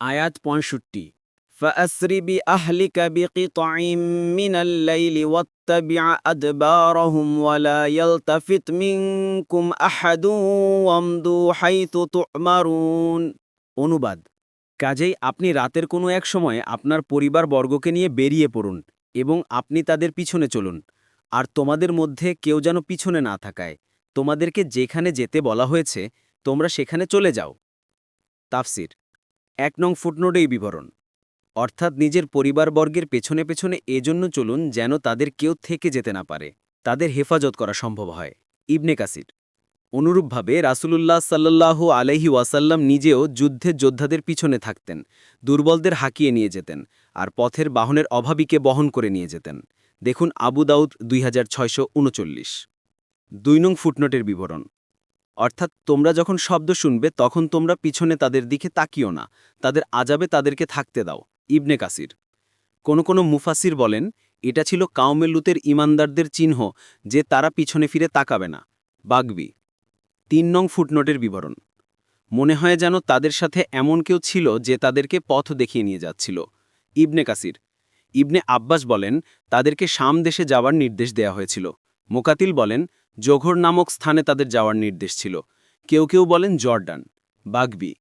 আয়াত পঁয়ষট্টি فأسر بأهلك بقطع من الليل واتبع أدبارهم ولا يلتفت منكم أحد وامضوا حيث تؤمرون অনুবাদ কাজেই আপনি রাতের কোনো এক সময়ে আপনার পরিবারবর্গকে নিয়ে বেরিয়ে পড়ুন এবং আপনি তাদের পিছনে চলুন আর তোমাদের মধ্যে কেউ যেন পিছনে না থাকায় তোমাদেরকে যেখানে যেতে বলা হয়েছে তোমরা সেখানে চলে যাও তাফসির এক নং ফুটনোটেই বিবরণ। অর্থাৎ নিজের পরিবারবর্গের পেছনে পেছনে এজন্য চলুন যেন তাদের কেউ থেকে যেতে না পারে। তাদের হেফাজত করা সম্ভব হয়। ইবনে কাসির। অনুরূপভাবে রাসুলুল্লাহ সাল্লাল্লাহু আলহি ওয়াসাল্লাম নিজেও যুদ্ধে যোদ্ধাদের পিছনে থাকতেন, দুর্বলদের হাঁকিয়ে নিয়ে যেতেন, আর পথের বাহনের অভাবীকে বহন করে নিয়ে যেতেন। দেখুন আবু দাউদ দুই দুই নং ফুটনোটের বিবরণ। অর্থাৎ তোমরা যখন শব্দ শুনবে, তখন তোমরা পিছনে তাদের দিকে তাকিও না। তাদের আজাবে তাদেরকে থাকতে দাও। ইবনে কাসির। কোনো কোনো মুফাসির বলেন, এটা ছিল কাউমে লুতের ইমানদারদের চিহ্ন, যে তারা পিছনে ফিরে তাকাবে না। বাগবি। তিন নং ফুটনোটের বিবরণ। মনে হয় যেন তাদের সাথে এমন কেউ ছিল, যে তাদেরকে পথ দেখিয়ে নিয়ে যাচ্ছিল। ইবনে কাসির। ইবনে আব্বাস বলেন, তাদেরকে শাম দেশে যাওয়ার নির্দেশ দেয়া হয়েছিল। মোকাতিল বলেন জোঘর নামক স্থানে তাদের যাওয়ার নির্দেশ ছিল। কেউ কেউ বলেন জর্ডান বাগবি।